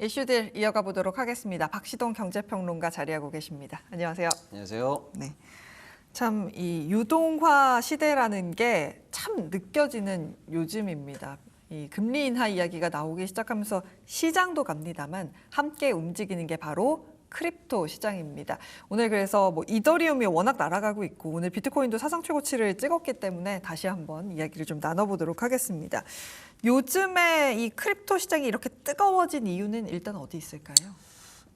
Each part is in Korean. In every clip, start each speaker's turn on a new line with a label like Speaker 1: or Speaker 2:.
Speaker 1: 이슈들 이어가 보도록 하겠습니다. 박시동 경제평론가 자리하고 계십니다. 안녕하세요.
Speaker 2: 안녕하세요.
Speaker 1: 네. 참 이 유동화 시대라는 게 참 느껴지는 요즘입니다. 이 금리 인하 이야기가 나오기 시작하면서 시장도 갑니다만 함께 움직이는 게 바로 크립토 시장입니다. 오늘 그래서 뭐 이더리움이 워낙 날아가고 있고 오늘 비트코인도 사상 최고치를 찍었기 때문에 다시 한번 이야기를 좀 나눠보도록 하겠습니다. 요즘에 이 크립토 시장이 이렇게 뜨거워진 이유는 일단 어디 있을까요?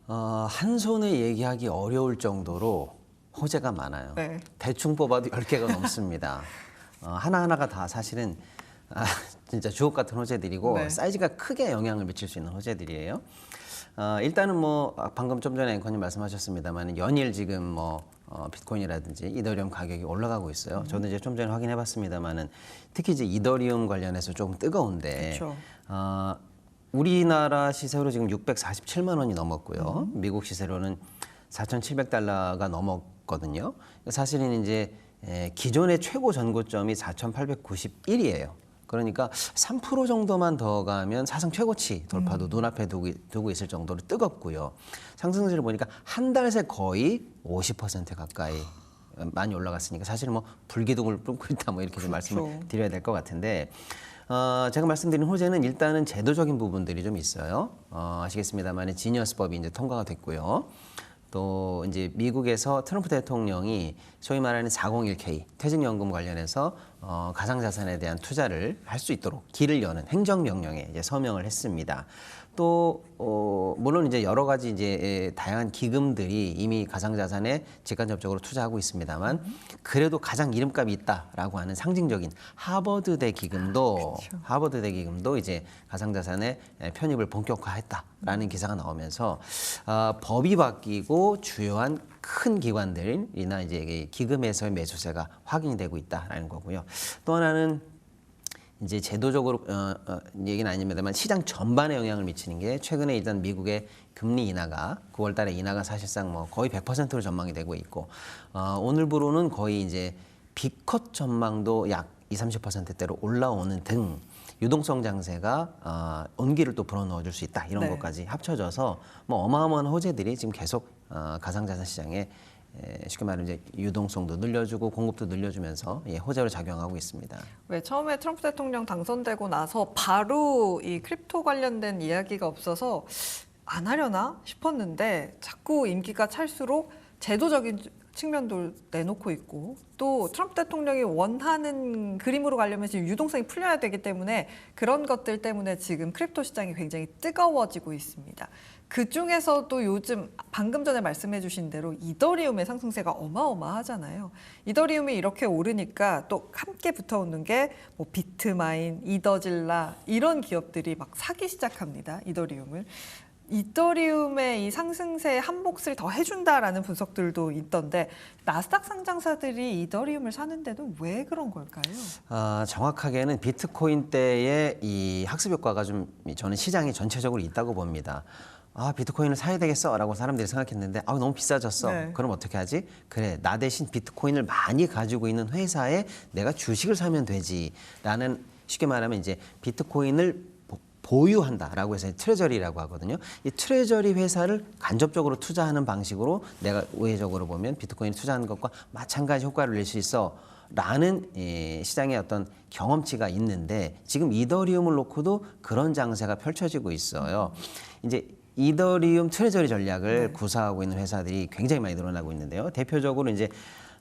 Speaker 2: 어, 한 손에 얘기하기 어려울 정도로 호재가 많아요.
Speaker 1: 네.
Speaker 2: 대충 뽑아도 10개가 넘습니다. 어, 하나하나가 다 사실은 아, 진짜 주옥 같은 호재들이고
Speaker 1: 네.
Speaker 2: 사이즈가 크게 영향을 미칠 수 있는 호재들이에요. 어, 일단은 뭐 아, 방금 좀 전에 앵커님 말씀하셨습니다만 연일 지금 뭐 어, 비트코인이라든지 이더리움 가격이 올라가고 있어요. 저도 이제 좀 전에 확인해봤습니다만은 특히 이제 이더리움 관련해서 조금 뜨거운데
Speaker 1: 그쵸.
Speaker 2: 어, 우리나라 시세로 지금 647만 원이 넘었고요. 미국 시세로는 4,700달러가 넘었거든요. 사실은 이제 에, 기존의 최고 전고점이 4,891이에요. 그러니까 3% 정도만 더 가면 사상 최고치 돌파도 눈앞에 두고, 두고 있을 정도로 뜨겁고요. 상승세를 보니까 한 달 새 거의 50% 가까이 많이 올라갔으니까 사실은 뭐 불기둥을 뿜고 있다 뭐 이렇게 좀 말씀을
Speaker 1: 그렇죠.
Speaker 2: 드려야 될 것 같은데 어, 제가 말씀드린 호재는 일단은 제도적인 부분들이 좀 있어요. 어, 아시겠습니다만 지니어스법이 이제 통과가 됐고요. 또 이제 미국에서 트럼프 대통령이 소위 말하는 401k 퇴직연금 관련해서 어, 가상자산에 대한 투자를 할 수 있도록 길을 여는 행정명령에 이제 서명을 했습니다. 또 어, 물론 이제 여러 가지 이제 에, 다양한 기금들이 이미 가상자산에 직간접적으로 투자하고 있습니다만 그래도 가장 이름값이 있다라고 하는 상징적인 하버드대 기금도 하버드대 기금도 이제 가상자산에 에, 편입을 본격화했다라는 기사가 나오면서 아, 법이 바뀌고 주요한 큰 기관들이나 이제 기금에서의 매수세가 확인이 되고 있다라는 거고요. 또 하나는 이제 제도적으로 어, 어, 얘기는 아닙니다만 시장 전반에 영향을 미치는 게 최근에 일단 미국의 금리 인하가 9월달에 인하가 사실상 뭐 거의 100%로 전망이 되고 있고 어, 오늘부로는 거의 이제 비컷 전망도 약 2, 30%대로 올라오는 등 유동성 장세가 어, 온기를 또 불어넣어줄 수 있다 이런
Speaker 1: 네.
Speaker 2: 것까지 합쳐져서 뭐 어마어마한 호재들이 지금 계속 어, 가상자산 시장에 에, 쉽게 말하면 이제 유동성도 늘려주고 공급도 늘려주면서 예, 호재로 작용하고 있습니다.
Speaker 1: 왜 처음에 트럼프 대통령 당선되고 나서 바로 이 크립토 관련된 이야기가 없어서 안 하려나 싶었는데 자꾸 임기가 찰수록 제도적인 측면도 내놓고 있고 또 트럼프 대통령이 원하는 그림으로 가려면 지금 유동성이 풀려야 되기 때문에 그런 것들 때문에 지금 크립토 시장이 굉장히 뜨거워지고 있습니다. 그 중에서도 요즘 방금 전에 말씀해 주신 대로 이더리움의 상승세가 어마어마하잖아요. 이더리움이 이렇게 오르니까 또 함께 붙어오는 게 뭐 비트마인, 이더질라 이런 기업들이 막 사기 시작합니다. 이더리움을. 이더리움의 이 상승세에 한 몫을 더 해준다라는 분석들도 있던데 나스닥 상장사들이 이더리움을 사는데도 왜 그런 걸까요?
Speaker 2: 아, 정확하게는 비트코인 때의 이 학습 효과가 좀 저는 시장이 전체적으로 있다고 봅니다. 아, 비트코인을 사야 되겠어라고 사람들이 생각했는데 아, 너무 비싸졌어.
Speaker 1: 네.
Speaker 2: 그럼 어떻게 하지? 그래, 나 대신 비트코인을 많이 가지고 있는 회사에 내가 주식을 사면 되지라는 쉽게 말하면 이제 비트코인을 보- 보유한다라고 해서 트레저리라고 하거든요. 이 트레저리 회사를 간접적으로 투자하는 방식으로 내가 우회적으로 보면 비트코인 투자하는 것과 마찬가지 효과를 낼 수 있어. 라는 예, 시장의 어떤 경험치가 있는데 지금 이더리움을 놓고도 그런 장세가 펼쳐지고 있어요. 이제 이더리움 트레저리 전략을 구사하고 있는 회사들이 굉장히 많이 늘어나고 있는데요. 대표적으로 이제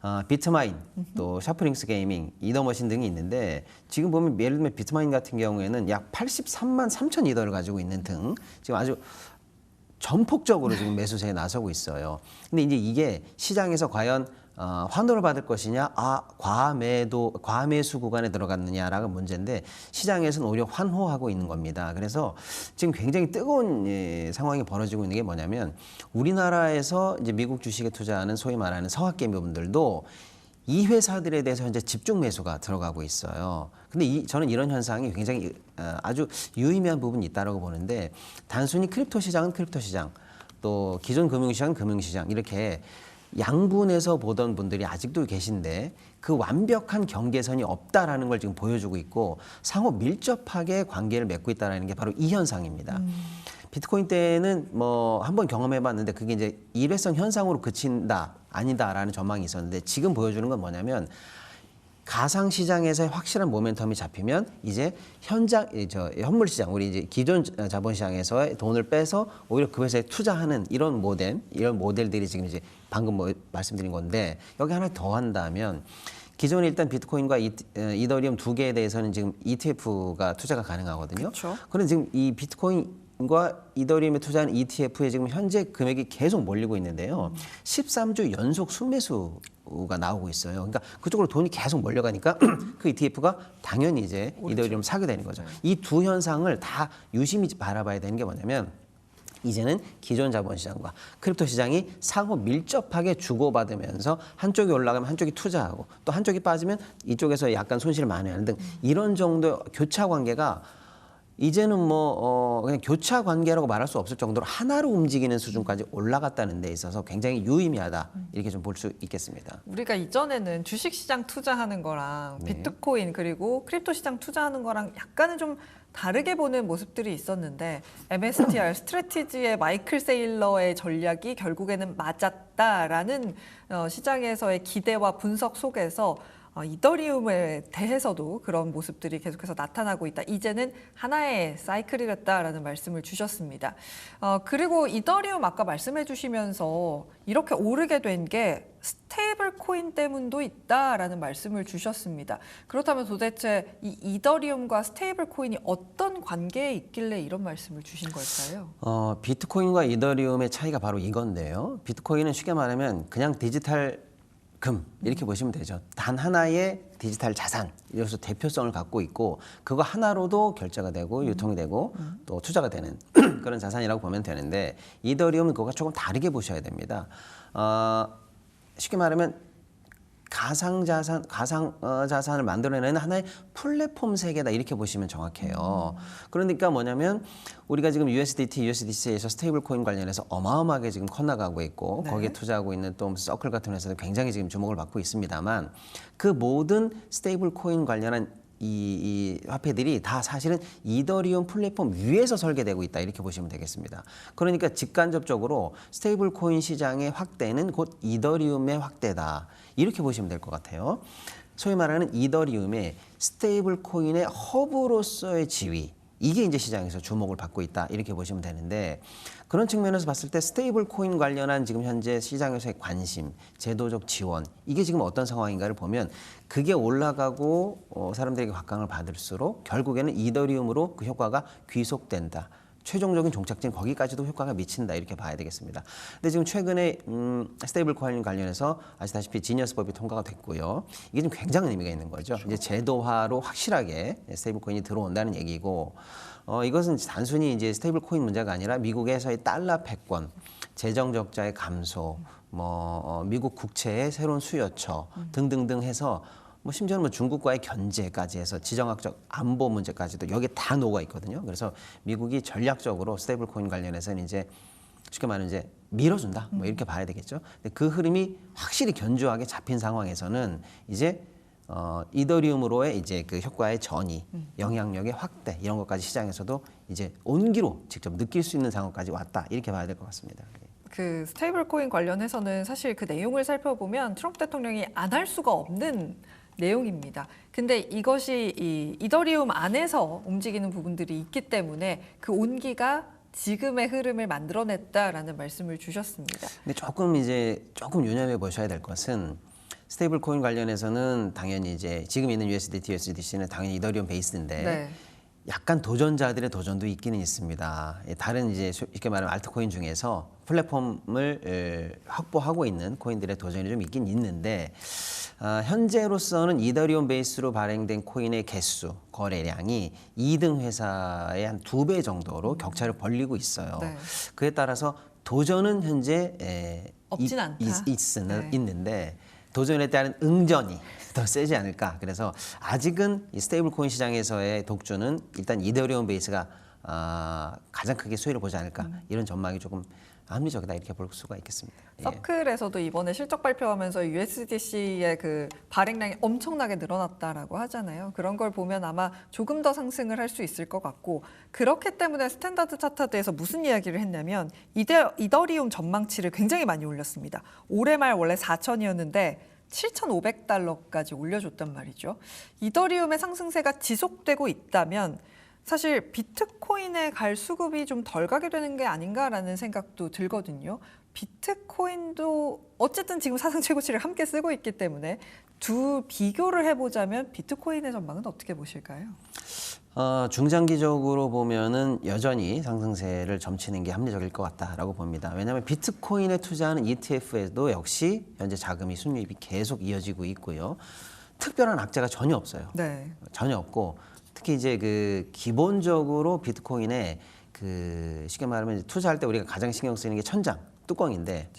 Speaker 2: 어, 비트마인, 또 샤프링스 게이밍, 이더머신 등이 있는데 지금 보면 예를 들면 비트마인 같은 경우에는 약 83만 3천 이더를 가지고 있는 등 지금 아주 전폭적으로 지금 매수세에 나서고 있어요. 근데 이제 이게 시장에서 과연 어, 환호를 받을 것이냐, 아 과매도 과매수 구간에 들어갔느냐라는 문제인데 시장에서는 오히려 환호하고 있는 겁니다. 그래서 지금 굉장히 뜨거운 예, 상황이 벌어지고 있는 게 뭐냐면 우리나라에서 이제 미국 주식에 투자하는 소위 말하는 성학개미분들도 이 회사들에 대해서 현재 집중 매수가 들어가고 있어요. 근데 이, 저는 이런 현상이 굉장히 어, 아주 유의미한 부분이 있다고 보는데 단순히 크립토 시장은 크립토 시장, 또 기존 금융시장은 금융시장 이렇게 양분해서 보던 분들이 아직도 계신데 그 완벽한 경계선이 없다라는 걸 지금 보여주고 있고 상호 밀접하게 관계를 맺고 있다라는 게 바로 이 현상입니다. 비트코인 때는 뭐 한번 경험해봤는데 그게 이제 일회성 현상으로 그친다 아니다라는 전망이 있었는데 지금 보여주는 건 뭐냐면 가상 시장에서의 확실한 모멘텀이 잡히면 이제 현장 이저 현물 시장 우리 이제 기존 자본 시장에서 돈을 빼서 오히려 그 회사에 투자하는 이런 모델 이런 모델들이 지금 이제 방금 뭐 말씀드린 건데 여기 하나 더 한다면 기존에 일단 비트코인과 이, 어, 이더리움 두 개에 대해서는 지금 ETF가 투자가 가능하거든요. 그런데 지금 이 비트코인과 이더리움에 투자하는 ETF에 지금 현재 금액이 계속 몰리고 있는데요. 13주 연속 순매수 가 나오고 있어요. 그러니까 그쪽으로 돈이 계속 몰려가니까 그 ETF가 당연히 이제 이더리움 사게 되는 거죠. 이 두 현상을 다 유심히 바라봐야 되는 게 뭐냐면 이제는 기존 자본시장과 크립토 시장이 상호 밀접하게 주고받으면서 한쪽이 올라가면 한쪽이 투자하고 또 한쪽이 빠지면 이쪽에서 약간 손실을 많이 하는 등 이런 정도 교차 관계가 이제는 뭐 어, 그냥 교차 관계라고 말할 수 없을 정도로 하나로 움직이는 수준까지 올라갔다는 데 있어서 굉장히 유의미하다 이렇게 좀 볼 수 있겠습니다.
Speaker 1: 우리가 이전에는 주식 시장 투자하는 거랑
Speaker 2: 네.
Speaker 1: 비트코인 그리고 크립토 시장 투자하는 거랑 약간은 좀 다르게 보는 모습들이 있었는데 MSTR 스트래티지의 마이클 세일러의 전략이 결국에는 맞았다라는 어, 시장에서의 기대와 분석 속에서 어, 이더리움에 대해서도 그런 모습들이 계속해서 나타나고 있다. 이제는 하나의 사이클이었다라는 말씀을 주셨습니다. 어, 그리고 이더리움 아까 말씀해 주시면서 이렇게 오르게 된 게 스테이블 코인 때문도 있다라는 말씀을 주셨습니다. 그렇다면 도대체 이 이더리움과 스테이블 코인이 어떤 관계에 있길래 이런 말씀을 주신 걸까요?
Speaker 2: 어, 비트코인과 이더리움의 차이가 바로 이건데요. 비트코인은 쉽게 말하면 그냥 디지털 금 이렇게 보시면 되죠. 단 하나의 디지털 자산 이로서 대표성을 갖고 있고 그거 하나로도 결제가 되고 유통이 되고 또 투자가 되는 그런 자산이라고 보면 되는데 이더리움은 그거가 조금 다르게 보셔야 됩니다. 어, 쉽게 말하면 가상 자산, 가상 어, 자산을 만들어내는 하나의 플랫폼 세계다 이렇게 보시면 정확해요. 그러니까 뭐냐면 우리가 지금 USDT, USDC에서 스테이블 코인 관련해서 어마어마하게 지금 커나가고 있고
Speaker 1: 네.
Speaker 2: 거기에 투자하고 있는 또 서클 같은 회사도 굉장히 지금 주목을 받고 있습니다만 그 모든 스테이블 코인 관련한 이, 이 화폐들이 다 사실은 이더리움 플랫폼 위에서 설계되고 있다 이렇게 보시면 되겠습니다. 그러니까 직간접적으로 스테이블 코인 시장의 확대는 곧 이더리움의 확대다 이렇게 보시면 될 것 같아요. 소위 말하는 이더리움의 스테이블 코인의 허브로서의 지위 이게 이제 시장에서 주목을 받고 있다 이렇게 보시면 되는데 그런 측면에서 봤을 때 스테이블 코인 관련한 지금 현재 시장에서의 관심, 제도적 지원 이게 지금 어떤 상황인가를 보면 그게 올라가고 어, 사람들에게 각광을 받을수록 결국에는 이더리움으로 그 효과가 귀속된다. 최종적인 종착지는 거기까지도 효과가 미친다 이렇게 봐야 되겠습니다. 근데 지금 최근에 음, 스테이블 코인 관련해서 아시다시피 지니어스법이 통과가 됐고요. 이게 좀 굉장한 의미가 있는 거죠. 이제 제도화로 확실하게 스테이블 코인이 들어온다는 얘기고 어, 이것은 단순히 이제 스테이블 코인 문제가 아니라 미국에서의 달러 패권, 재정 적자의 감소, 뭐 어, 미국 국채의 새로운 수요처 등등등 해서 뭐 심지어는 뭐 중국과의 견제까지 해서 지정학적 안보 문제까지도 여기에 다 녹아 있거든요. 그래서 미국이 전략적으로 스테이블 코인 관련해서는 이제 쉽게 말하면 이제 밀어준다. 뭐 이렇게 봐야 되겠죠. 근데 그 흐름이 확실히 견조하게 잡힌 상황에서는 이제 어, 이더리움으로의 이제 그 효과의 전이, 영향력의 확대 이런 것까지 시장에서도 이제 온기로 직접 느낄 수 있는 상황까지 왔다 이렇게 봐야 될 것 같습니다. 예.
Speaker 1: 그 스테이블 코인 관련해서는 사실 그 내용을 살펴보면 트럼프 대통령이 안 할 수가 없는 내용입니다. 근데 이것이 이 이더리움 안에서 움직이는 부분들이 있기 때문에 그 온기가 지금의 흐름을 만들어냈다라는 말씀을 주셨습니다.
Speaker 2: 근데 조금 이제 조금 유념해 보셔야 될 것은 스테이블 코인 관련해서는 당연히 이제 지금 있는 USDT, USDC는 당연히 이더리움 베이스인데
Speaker 1: 네.
Speaker 2: 약간 도전자들의 도전도 있기는 있습니다. 예, 다른 이제 쉽게 말하면 알트코인 중에서 플랫폼을 에, 확보하고 있는 코인들의 도전이 좀 있긴 있는데 아, 현재로서는 이더리움 베이스로 발행된 코인의 개수, 거래량이 2등 회사의 한 두 배 정도로 격차를 벌리고 있어요.
Speaker 1: 네.
Speaker 2: 그에 따라서 도전은 현재 에,
Speaker 1: 없진
Speaker 2: 있-
Speaker 1: 않다.
Speaker 2: 있, 있으나-
Speaker 1: 네.
Speaker 2: 있는데 도전에 따른 응전이 더 세지 않을까. 그래서 아직은 이 스테이블 코인 시장에서의 독주는 일단 이더리움 베이스가 아, 가장 크게 수혜를 보지 않을까 이런 전망이 조금 합리적이다 이렇게 볼 수가 있겠습니다. 예.
Speaker 1: 서클에서도 이번에 실적 발표하면서 USDC의 그 발행량이 엄청나게 늘어났다라고 하잖아요. 그런 걸 보면 아마 조금 더 상승을 할 수 있을 것 같고 그렇기 때문에 스탠다드 차트에서 무슨 이야기를 했냐면 이데, 이더리움 전망치를 굉장히 많이 올렸습니다. 올해 말 원래 4천이었는데 7,500달러까지 올려줬단 말이죠. 이더리움의 상승세가 지속되고 있다면 사실 비트코인에 갈 수급이 좀 덜 가게 되는 게 아닌가라는 생각도 들거든요. 비트코인도 어쨌든 지금 사상 최고치를 함께 쓰고 있기 때문에 두 비교를 해보자면 비트코인의 전망은 어떻게 보실까요?
Speaker 2: 어, 중장기적으로 보면은 여전히 상승세를 점치는 게 합리적일 것 같다라고 봅니다. 왜냐하면 비트코인에 투자하는 ETF에도 역시 현재 자금이 순유입이 계속 이어지고 있고요. 특별한 악재가 전혀 없어요.
Speaker 1: 네.
Speaker 2: 전혀 없고 특히 이제 그 기본적으로 비트코인에 그 쉽게 말하면 투자할 때 우리가 가장 신경 쓰이는 게 천장 뚜껑인데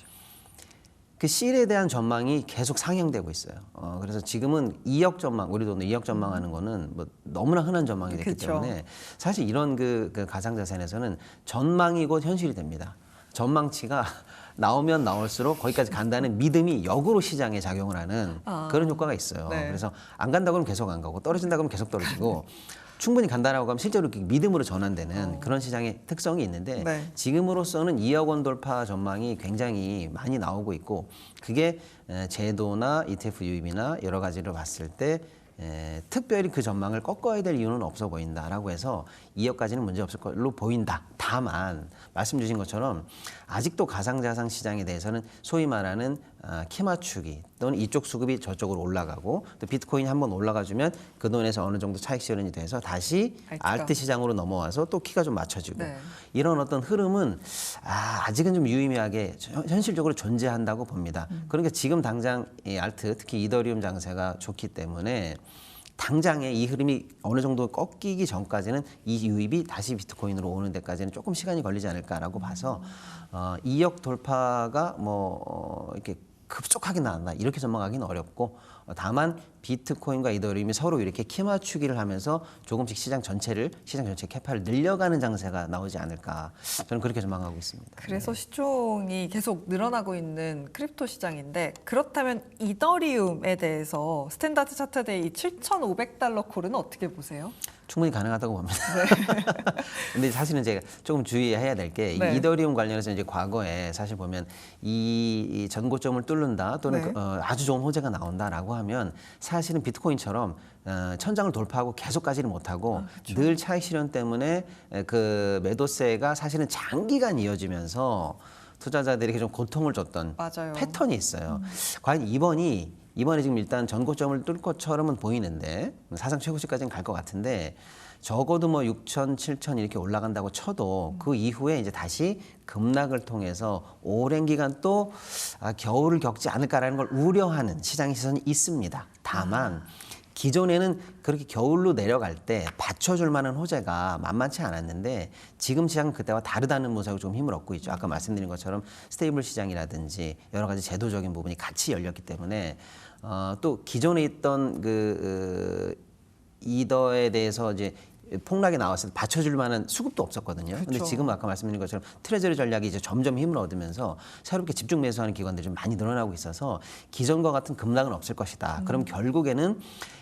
Speaker 2: 그 실에 대한 전망이 계속 상향되고 있어요. 어, 그래서 지금은 2억 전망, 우리 돈으로 2억 전망하는 거는 뭐 너무나 흔한 전망이 됐기
Speaker 1: 그쵸.
Speaker 2: 때문에 사실 이런 그, 그 가상자산에서는 전망이 곧 현실이 됩니다. 전망치가 나오면 나올수록 거기까지 간다는 믿음이 역으로 시장에 작용을 하는
Speaker 1: 아.
Speaker 2: 그런 효과가 있어요.
Speaker 1: 네.
Speaker 2: 그래서 안 간다고 하면 계속 안 가고 떨어진다고 하면 계속 떨어지고 충분히 간다라고 하면 실제로 믿음으로 전환되는 그런 시장의 특성이 있는데
Speaker 1: 어. 네.
Speaker 2: 지금으로서는 2억 원 돌파 전망이 굉장히 많이 나오고 있고 그게 에, 제도나 ETF 유입이나 여러 가지를 봤을 때 에, 특별히 그 전망을 꺾어야 될 이유는 없어 보인다라고 해서 2억까지는 문제 없을 걸로 보인다. 다만 말씀 주신 것처럼 아직도 가상자산 시장에 대해서는 소위 말하는 아, 키 맞추기 또는 이쪽 수급이 저쪽으로 올라가고 또 비트코인이 한번 올라가주면 그 돈에서 어느 정도 차익 실현이 돼서 다시.
Speaker 1: 알트
Speaker 2: 시장으로 넘어와서 또 키가 좀 맞춰지고
Speaker 1: 네.
Speaker 2: 이런 어떤 흐름은 아, 아직은 좀 유의미하게 현- 현실적으로 존재한다고 봅니다. 그러니까 지금 당장 이 알트 특히 이더리움 장세가 좋기 때문에 당장에 이 흐름이 어느 정도 꺾이기 전까지는 이 유입이 다시 비트코인으로 오는 데까지는 조금 시간이 걸리지 않을까라고 봐서 어, 2억 돌파가 뭐 어, 이렇게 급속하게 나왔나 이렇게 전망하기는 어렵고 어, 다만 비트코인과 이더리움이 서로 이렇게 키 맞추기를 하면서 조금씩 시장 전체를 시장 전체 캐파를 늘려가는 장세가 나오지 않을까 저는 그렇게 전망하고 있습니다.
Speaker 1: 그래서 시총이 계속 늘어나고 있는 크립토 시장인데 그렇다면 이더리움에 대해서 스탠다드 차트의 이 7,500달러 콜은 어떻게 보세요?
Speaker 2: 충분히 가능하다고 봅니다. 근데 사실은 제가 조금 주의해야 될게
Speaker 1: 네.
Speaker 2: 이더리움 관련해서 이제 과거에 사실 보면 이, 이 전고점을 뚫는다 또는
Speaker 1: 네.
Speaker 2: 그, 어, 아주 좋은 호재가 나온다라고 하면 사실은 비트코인처럼 어, 천장을 돌파하고 계속 가지를 못하고
Speaker 1: 아,
Speaker 2: 늘 차익 실현 때문에 에, 그 매도세가 사실은 장기간 이어지면서 투자자들에게 좀 고통을 줬던
Speaker 1: 맞아요.
Speaker 2: 패턴이 있어요. 과연 이번이 이번에 지금 일단 전고점을 뚫을 것처럼은 보이는데 사상 최고치까지는 갈 것 같은데 적어도 뭐 6천, 7천 이렇게 올라간다고 쳐도 그 이후에 이제 다시 급락을 통해서 오랜 기간 또 아, 겨울을 겪지 않을까라는 걸 우려하는 시장의 시선이 있습니다. 다만 기존에는 그렇게 겨울로 내려갈 때 받쳐줄 만한 호재가 만만치 않았는데 지금 시장은 그때와 다르다는 모습을 좀 힘을 얻고 있죠. 아까 말씀드린 것처럼 스테이블 시장이라든지 여러 가지 제도적인 부분이 같이 열렸기 때문에 어, 또 기존에 있던 그 어, 이더에 대해서 이제 폭락이 나왔을 때 받쳐줄 만한 수급도 없었거든요. 근데
Speaker 1: 그쵸.
Speaker 2: 지금 아까 말씀드린 것처럼 트레저리 전략이 이제 점점 힘을 얻으면서 새롭게 집중 매수하는 기관들이 좀 많이 늘어나고 있어서 기존과 같은 급락은 없을 것이다.
Speaker 1: 음.
Speaker 2: 그럼 결국에는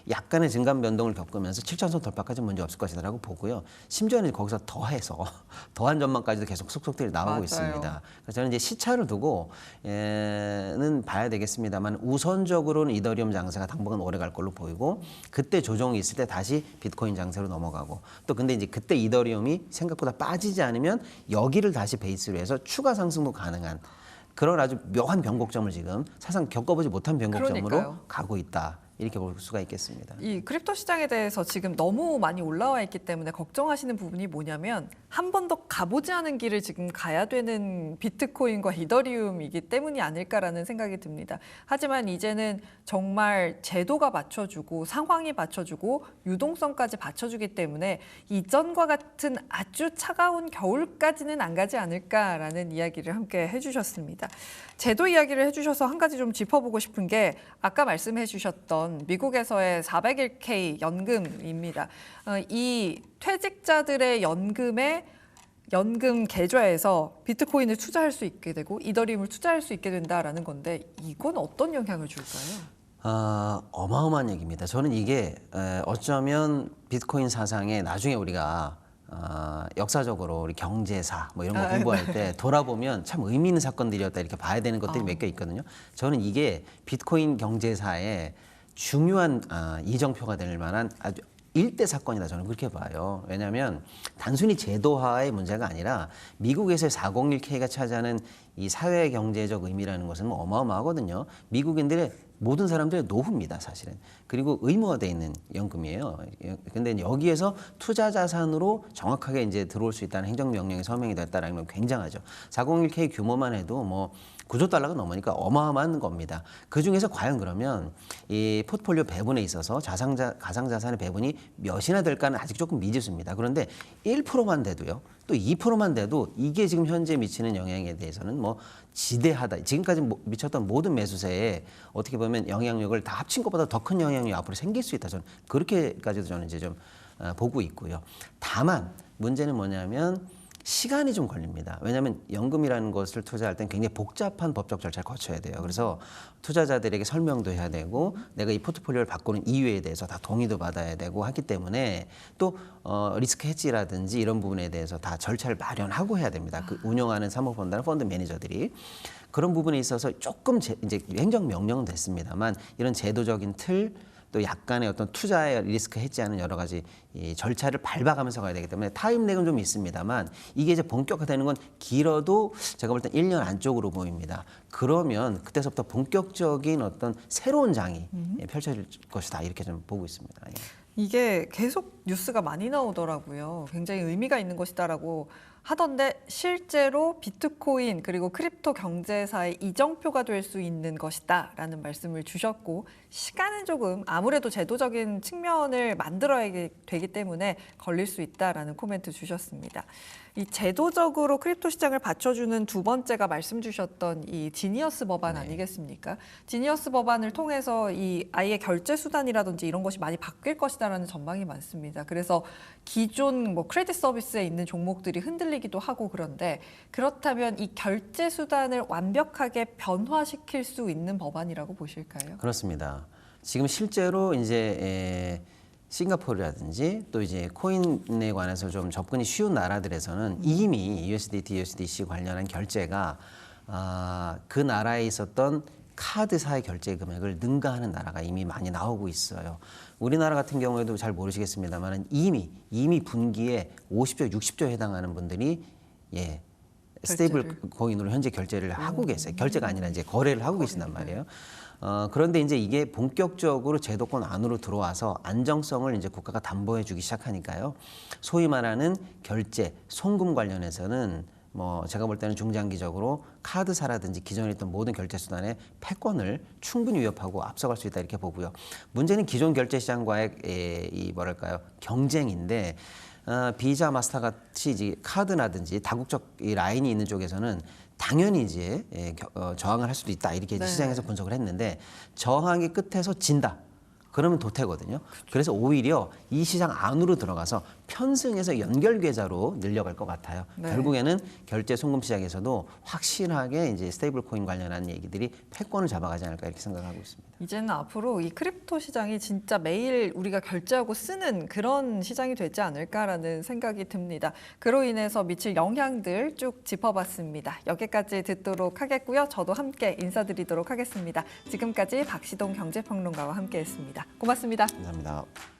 Speaker 2: 약간의 증감 변동을 겪으면서 7천선 돌파까지 문제 없을 것이다라고 보고요. 심지어는 거기서 더해서 더한 전망까지도 계속 속속들이 나오고
Speaker 1: 맞아요.
Speaker 2: 있습니다. 그래서 저는 이제 시차를 두고 에는 봐야 되겠습니다만 우선적으로는 이더리움 장세가 당분간 오래 갈 걸로 보이고 그때 조정이 있을 때 다시 비트코인 장세로 넘어가고 또 근데 이제 그때 이더리움이 생각보다 빠지지 않으면 여기를 다시 베이스로 해서 추가 상승도 가능한 그런 아주 묘한 변곡점을 지금 사상 겪어보지 못한 변곡점으로
Speaker 1: 그러니까요.
Speaker 2: 가고 있다 이렇게 볼 수가 있겠습니다.
Speaker 1: 이 크립토 시장에 대해서 지금 너무 많이 올라와 있기 때문에 걱정하시는 부분이 뭐냐면 한 번 더 가보지 않은 길을 지금 가야 되는 비트코인과 이더리움이기 때문이 아닐까라는 생각이 듭니다. 하지만 이제는 정말 제도가 받쳐주고 상황이 받쳐주고 유동성까지 받쳐주기 때문에 이전과 같은 아주 차가운 겨울까지는 안 가지 않을까라는 이야기를 함께 해주셨습니다. 제도 이야기를 해주셔서 한 가지 좀 짚어보고 싶은 게 아까 말씀해 주셨던 보면 미국에서의 401k 연금입니다. 어, 이 퇴직자들의 연금에 연금 계좌에서 비트코인을 투자할 수 있게 되고 이더리움을 투자할 수 있게 된다라는 건데 이건 어떤 영향을 줄까요?
Speaker 2: 아, 어마어마한 얘기입니다. 저는 이게 에, 어쩌면 비트코인 사상에 나중에 우리가 아, 역사적으로 우리 경제사 뭐 이런 거
Speaker 1: 아,
Speaker 2: 공부할 때 돌아보면 참 의미 있는 사건들이었다 이렇게 봐야 되는 것들이
Speaker 1: 아.
Speaker 2: 몇개 있거든요. 저는 이게 비트코인 경제사의 중요한 아, 이정표가 될 만한 아주 일대 사건이다 저는 그렇게 봐요. 왜냐하면 단순히 제도화의 문제가 아니라 미국에서의 401k가 차지하는 이 사회 경제적 의미라는 것은 뭐 어마어마하거든요. 미국인들의 모든 사람들의 노후입니다, 사실은. 그리고 의무화 돼 있는 연금이에요. 예, 근데 여기에서 투자 자산으로 정확하게 이제 들어올 수 있다는 행정명령이 서명이 됐다는 건 굉장하죠. 401k 규모만 해도 뭐 9조 달러가 넘으니까 어마어마한 겁니다. 그 중에서 과연 그러면 이 포트폴리오 배분에 있어서 자산자, 가상자산의 배분이 몇이나 될까는 아직 조금 미지수입니다. 그런데 1%만 돼도요. 또 2%만 돼도 이게 지금 현재 미치는 영향에 대해서는 뭐 지대하다. 지금까지 모- 미쳤던 모든 매수세에 어떻게 보면 영향력을 다 합친 것보다 더 큰 영향력이 앞으로 생길 수 있다. 저는 그렇게까지도 저는 이제 좀 어, 보고 있고요. 다만 문제는 뭐냐면 시간이 좀 걸립니다. 왜냐하면 연금이라는 것을 투자할 땐 굉장히 복잡한 법적 절차를 거쳐야 돼요. 그래서 투자자들에게 설명도 해야 되고 내가 이 포트폴리오를 바꾸는 이유에 대해서 다 동의도 받아야 되고 하기 때문에 또 어, 리스크 해지라든지 이런 부분에 대해서 다 절차를 마련하고 해야 됩니다. 그 운영하는 사모펀드나 펀드 매니저들이 그런 부분에 있어서 조금 제, 이제 행정 명령은 됐습니다만 이런 제도적인 틀 또 약간의 어떤 투자의 리스크 해지 하는 여러 가지 이 절차를 밟아가면서 가야 되기 때문에 타임렉은 좀 있습니다만 이게 이제 본격화되는 건 길어도 제가 볼 땐 1년 안쪽으로 보입니다. 그러면 그때서부터 본격적인 어떤 새로운 장이 예, 펼쳐질 것이다 이렇게 좀 보고 있습니다. 예.
Speaker 1: 이게 계속 뉴스가 많이 나오더라고요. 굉장히 의미가 있는 것이다라고 하던데 실제로 비트코인 그리고 크립토 경제사의 이정표가 될 수 있는 것이다 라는 말씀을 주셨고 시간은 조금 아무래도 제도적인 측면을 만들어야 되기 때문에 걸릴 수 있다라는 코멘트 주셨습니다. 이 제도적으로 크립토 시장을 받쳐주는 두 번째가 말씀 주셨던 이 지니어스 법안
Speaker 2: 네.
Speaker 1: 아니겠습니까? 지니어스 법안을 통해서 이 아예 결제 수단이라든지 이런 것이 많이 바뀔 것이다라는 전망이 많습니다. 그래서 기존 뭐 크레딧 서비스에 있는 종목들이 흔들리기도 하고 그런데 그렇다면 이 결제 수단을 완벽하게 변화시킬 수 있는 법안이라고 보실까요?
Speaker 2: 그렇습니다. 지금 실제로 이제 에, 싱가포르라든지 또 이제 코인에 관해서 좀 접근이 쉬운 나라들에서는 이미 USDT, USDC 관련한 결제가 아, 그 나라에 있었던 카드사의 결제 금액을 능가하는 나라가 이미 많이 나오고 있어요. 우리나라 같은 경우에도 잘 모르시겠습니다만 이미 이미 분기에 50조, 60조에 해당하는 분들이 예 스테이블
Speaker 1: 결제를.
Speaker 2: 코인으로 현재 결제를 하고 계세요. 결제가 아니라 이제 거래를 하고 계신단 말이에요. 어, 그런데 이제 이게 본격적으로 제도권 안으로 들어와서 안정성을 이제 국가가 담보해 주기 시작하니까요. 소위 말하는 결제, 송금 관련해서는 뭐 제가 볼 때는 중장기적으로 카드사라든지 기존에 있던 모든 결제 수단의 패권을 충분히 위협하고 앞서갈 수 있다 이렇게 보고요. 문제는 기존 결제 시장과의 에, 이 뭐랄까요 경쟁인데 어, 비자, 마스터 같이 카드라든지 다국적 이 라인이 있는 쪽에서는 당연히 이제 예, 겨- 어, 저항을 할 수도 있다 이렇게
Speaker 1: 네.
Speaker 2: 시장에서 분석을 했는데 저항의 끝에서 진다. 그러면 도태거든요. 그래서 오히려 이 시장 안으로 들어가서 편승해서 연결 계좌로 늘려갈 것 같아요.
Speaker 1: 네.
Speaker 2: 결국에는 결제 송금 시장에서도 확실하게 이제 스테이블 코인 관련한 얘기들이 패권을 잡아가지 않을까 이렇게 생각하고 있습니다.
Speaker 1: 이제는 앞으로 이 크립토 시장이 진짜 매일 우리가 결제하고 쓰는 그런 시장이 되지 않을까라는 생각이 듭니다. 그로 인해서 미칠 영향들 쭉 짚어봤습니다. 여기까지 듣도록 하겠고요. 저도 함께 인사드리도록 하겠습니다. 지금까지 박시동 경제평론가와 함께했습니다. 고맙습니다.
Speaker 2: 감사합니다.